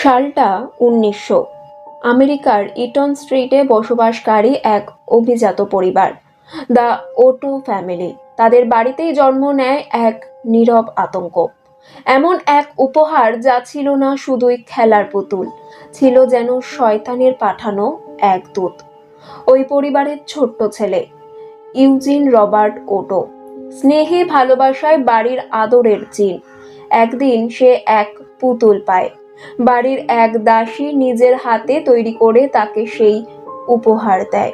সালটা উনিশশো। আমেরিকার ইটন স্ট্রিটে বসবাসকারী এক অভিজাত পরিবার, দ্য ওটো ফ্যামিলি। তাদের বাড়িতেই জন্ম নেয় এক নীরব আতঙ্ক। এমন এক উপহার যা ছিল না শুধুই খেলার পুতুল, ছিল যেন শয়তানের পাঠানো এক দূত। ওই পরিবারের ছোট্ট ছেলে, ইউজিন রবার্ট ওটো। স্নেহে ভালোবাসায় বাড়ির আদরের চিন একদিন সে এক পুতুল পায়। বাড়ির এক দাসী নিজের হাতে তৈরি করে তাকে সেই উপহার দেয়।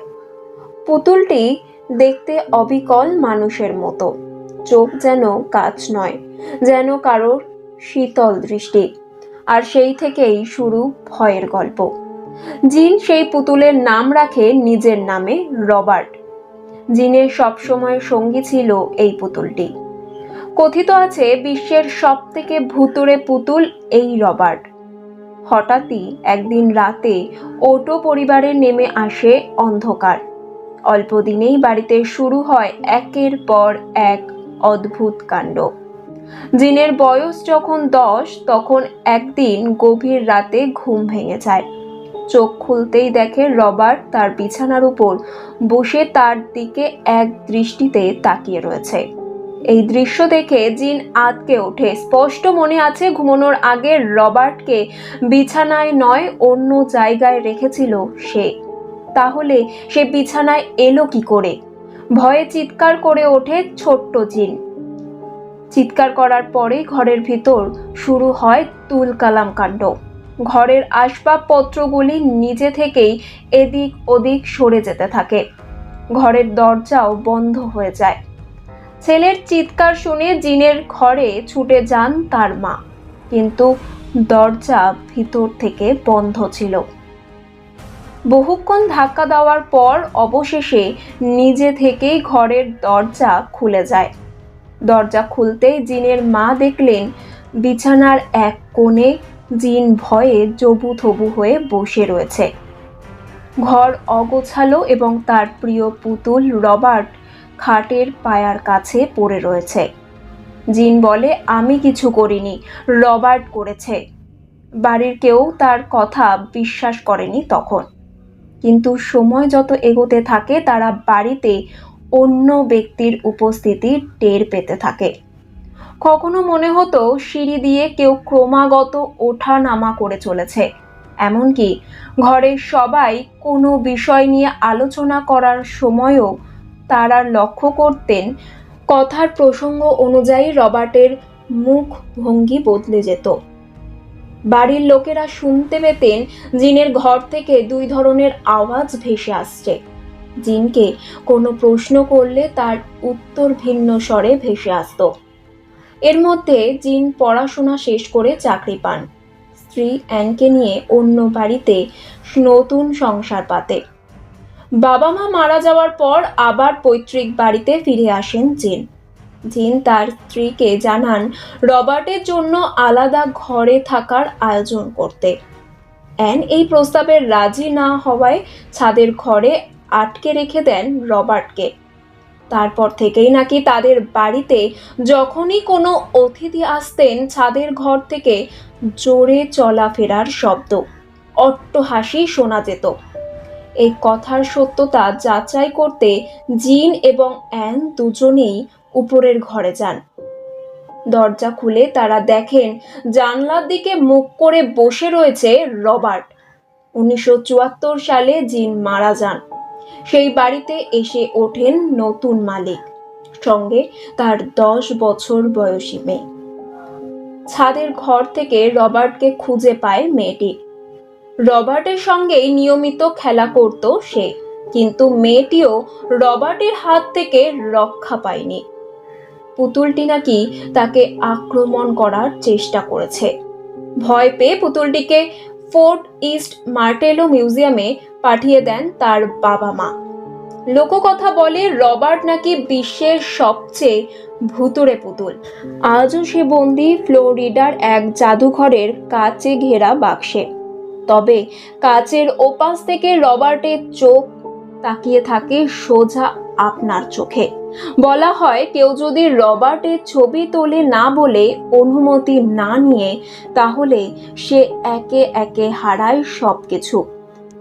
পুতুলটি দেখতে অবিকল মানুষের মতো। চোখ যেন কাজ নয়, যেন কারোর শীতল দৃষ্টি। আর সেই থেকেই শুরু ভয়ের গল্প। জিন সেই পুতুলের নাম রাখে নিজের নামে রবার্ট। জিনের সবসময় সঙ্গী ছিল এই পুতুলটি। কথিত আছে বিশ্বের সব থেকে ভুতুরে পুতুল এই রবার্ট। হঠাৎই একদিন রাতে ওটো পরিবারে নেমে আসে অন্ধকার। অল্প দিনেই বাড়িতে শুরু হয় একের পর এক অদ্ভুত কাণ্ড। জিনের বয়স যখন দশ, তখন একদিন গভীর রাতে ঘুম ভেঙে যায়। চোখ খুলতেই দেখে রবার্ট তার বিছানার উপর বসে তার দিকে এক দৃষ্টিতে তাকিয়ে রয়েছে। এই দৃশ্য দেখে জিন আতকে ওঠে। স্পষ্ট মনে আছে, ঘুমানোর আগে রবার্টকে বিছানায় নয়, অন্য জায়গায় রেখেছিল সে। তাহলে সে বিছানায় এলো কি করে? ভয়ে চিৎকার করে ওঠে ছোট্ট জিন। চিৎকার করার পরে ঘরের ভিতর শুরু হয় তুল কালাম কাণ্ড। ঘরের আসবাবপত্রগুলি নিজে থেকেই এদিক ওদিক সরে যেতে থাকে। ঘরের দরজাও বন্ধ হয়ে যায়। ছেলের চিৎকার শুনে জিনের ঘরে ছুটে যান তার মা। কিন্তু দরজা ভিতর থেকে বন্ধ ছিল। বহুক্ষণ ধাক্কা দেওয়ার পর অবশেষে নিজে থেকেই ঘরের দরজা খুলে যায়। দরজা খুলতেই জিনের মা দেখলেন বিছানার এক কোণে জিন ভয়ে জবু থবু হয়ে বসে রয়েছে। ঘর অগোছালো এবং তার প্রিয় পুতুল রবার্ট খাটের পায়ার কাছে পড়ে রয়েছে। জিন বলে, আমি কিছু করিনি, রবার্ট করেছে। বাড়ির কেউ তার কথা বিশ্বাস করেনি তখন। কিন্তু সময় যত এগোতে থাকে, তারা বাড়িতে অন্য ব্যক্তির উপস্থিতি টের পেতে থাকে। কখনো মনে হতো, সিঁড়ি দিয়ে কেউ ক্রমাগত ওঠা নামা করে চলেছে। এমনকি ঘরের সবাই কোনো বিষয় নিয়ে আলোচনা করার সময়ও তারা লক্ষ্য করতেন কথার প্রসঙ্গ অনুযায়ী রবার্টের মুখ ভঙ্গি বদলে যেত। বাড়ির লোকেরা শুনতে পেতেন জিনের ঘর থেকে দুই ধরনের আওয়াজ ভেসে আসছে। জিনকে কোনো প্রশ্ন করলে তার উত্তর ভিন্ন স্বরে ভেসে আসত। এর মধ্যে জিন পড়াশোনা শেষ করে চাকরি পান। স্ত্রী অ্যানকে নিয়ে অন্য বাড়িতে নতুন সংসার পাতে। বাবা মা মারা যাওয়ার পর আবার পৈতৃক বাড়িতে ফিরে আসেন জিন। জিন তার স্ত্রীকে জানান, রবার্টের জন্য আলাদা ঘরে থাকার আয়োজন করতে। অ্যান এই প্রস্তাবে রাজি না হওয়ায় ছাদের ঘরে আটকে রেখে দেন রবার্টকে। তারপর থেকেই নাকি তাদের বাড়িতে যখনই কোনো অতিথি আসতেন, ছাদের ঘর থেকে জোরে চলাফেরার শব্দ, অট্টহাসি শোনা যেত। এই কথার সত্যতা যাচাই করতে জিন এবং অ্যান দুজনেই উপরের ঘরে যান। দরজা খুলে তারা দেখেন জানলার দিকে মুখ করে বসে রয়েছে রবার্ট। উনিশশো চুয়াত্তর সালে জিন মারা যান। সেই বাড়িতে এসে ওঠেন নতুন মালিক, সঙ্গে তার দশ বছর বয়সী মেয়ে। ছাদের ঘর থেকে রবার্টকে খুঁজে পায় মেয়েটি। রবার্টের সঙ্গেই নিয়মিত খেলা করত সে, কিন্তু মেয়েটিও রবার্টের হাত থেকে রক্ষা পায়নি। পুতুলটি নাকি তাকে আক্রমণ করার চেষ্টা করেছে। ভয় পেয়ে পুতুলটিকে ফোর্ট ইস্ট মার্টেলো মিউজিয়ামে পাঠিয়ে দেন তার বাবা মা। লোককথা বলে রবার্ট নাকি বিশ্বের সবচেয়ে ভুতুরে পুতুল। আজও সে বন্দি ফ্লোরিডার এক জাদুঘরের কাচে ঘেরা বাক্সে। তবে কাচের ওপাশ থেকে রবার্টের চোখ তাকিয়ে থাকে সোজা আপনার চোখে। বলা হয় কেউ যদি রবার্টের ছবি তোলে না বলে অনুমতি না নিয়ে, তাহলে সে একে একে হারায় সবকিছু।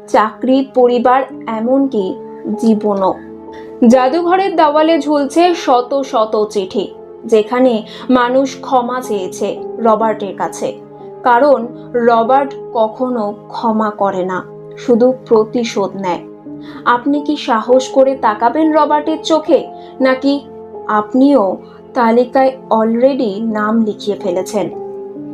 চাকরি, পরিবার, এমনকি জীবনও। জাদুঘরের দেওয়ালে ঝুলছে শত শত চিঠি, যেখানে মানুষ ক্ষমা চেয়েছে রবার্টের কাছে। কারণ রবার্ট কখনো ক্ষমা করে না, শুধু প্রতিশোধ নেয়। আপনি কি সাহস করে তাকাবেন রবার্টের চোখে, নাকি আপনিও তালিকায় অলরেডি নাম লিখিয়ে ফেলেছেন?